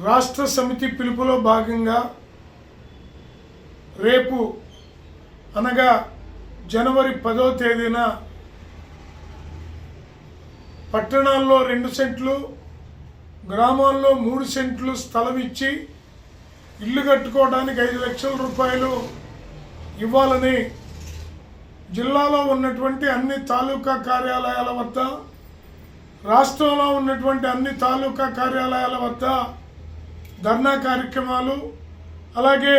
రాష్ట్ర సమితి పిలుపులో భాగంగా రేపు అనగా జనవరి పదో తేదీన పట్టణాల్లో రెండు సెంట్లు గ్రామాల్లో మూడు సెంట్లు స్థలం ఇచ్చి ఇల్లు కట్టుకోవడానికి ఐదు లక్షల రూపాయలు ఇవ్వాలని జిల్లాలో ఉన్నటువంటి అన్ని తాలూకా కార్యాలయాల వద్ద రాష్ట్రంలో ఉన్నటువంటి అన్ని తాలూకా కార్యాలయాల వద్ద ధర్నా కార్యక్రమాలు అలాగే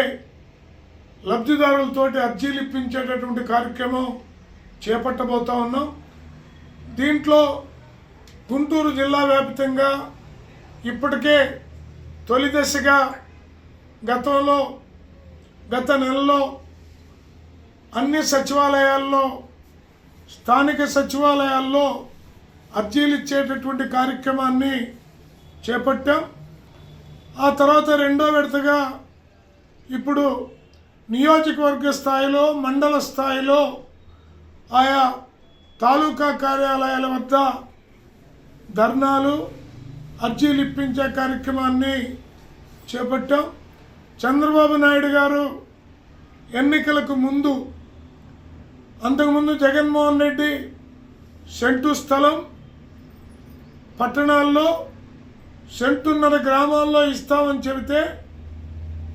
లబ్ధిదారులతోటి అర్జీలు ఇప్పించేటటువంటి కార్యక్రమం చేపట్టబోతా ఉన్నాం. దీంట్లో గుంటూరు జిల్లా వ్యాప్తంగా ఇప్పటికే తొలి దశగా గతంలో గత నెలలో అన్ని సచివాలయాల్లో స్థానిక సచివాలయాల్లో అర్జీలు ఇచ్చేటటువంటి కార్యక్రమాన్ని చేపట్టాం. ఆ తర్వాత రెండో విడతగా ఇప్పుడు నియోజకవర్గ స్థాయిలో మండల స్థాయిలో ఆయా తాలూకా కార్యాలయాల వద్ద ధర్నాలు అర్జీలు ఇప్పించే కార్యక్రమాన్ని చేపట్టాం. చంద్రబాబు నాయుడు గారు ఎన్నికలకు ముందు అంతకుముందు జగన్మోహన్ రెడ్డి సెంటు స్థలం పట్టణాల్లో సెంటున్నర గ్రామాల్లో ఇస్తామని చెబితే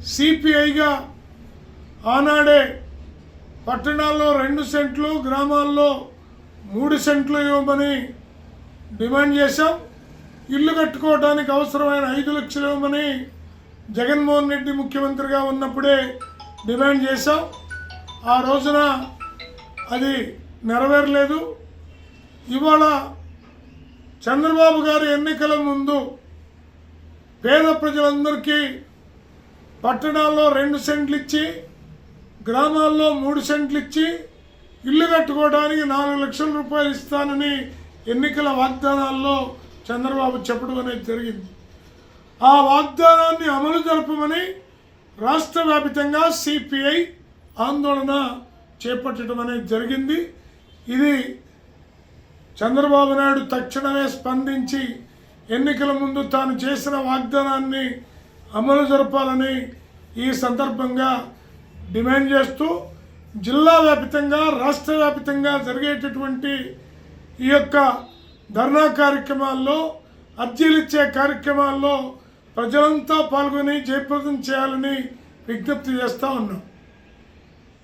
సిపిఐగా ఆనాడే పట్టణాల్లో రెండు సెంట్లు గ్రామాల్లో మూడు సెంట్లు ఇవ్వమని డిమాండ్ చేశాం. ఇల్లు కట్టుకోవడానికి అవసరమైన ఐదు లక్షలు ఇవ్వమని జగన్మోహన్ రెడ్డి ముఖ్యమంత్రిగా ఉన్నప్పుడే డిమాండ్ చేశాం. ఆ రోజున అది నెరవేరలేదు. ఇవాళ చంద్రబాబు గారు ఎన్నికల ముందు పేద ప్రజలందరికీ పట్టణాల్లో రెండు సెంట్లు ఇచ్చి గ్రామాల్లో మూడు సెంట్లు ఇచ్చి ఇల్లు కట్టుకోవడానికి నాలుగు లక్షల రూపాయలు ఇస్తానని ఎన్నికల వాగ్దానాల్లో చంద్రబాబు చెప్పడం అనేది జరిగింది. ఆ వాగ్దానాన్ని అమలు జరపమని రాష్ట్ర వ్యాపితంగా సిపిఐ ఆందోళన చేపట్టడం అనేది జరిగింది. ఇది చంద్రబాబు నాయుడు తక్షణమే స్పందించి ఎన్నికల ముందు తాను చేసిన వాగ్దానాన్ని అమలు జరపాలని ఈ సందర్భంగా డిమాండ్ చేస్తూ జిల్లా వ్యాపితంగా రాష్ట్ర వ్యాప్తంగా జరిగేటటువంటి ఈ యొక్క ధర్నా కార్యక్రమాల్లో అర్జీలు ఇచ్చే కార్యక్రమాల్లో ప్రజలంతా పాల్గొని జయప్రదం చేయాలని విజ్ఞప్తి చేస్తూ ఉన్నాం.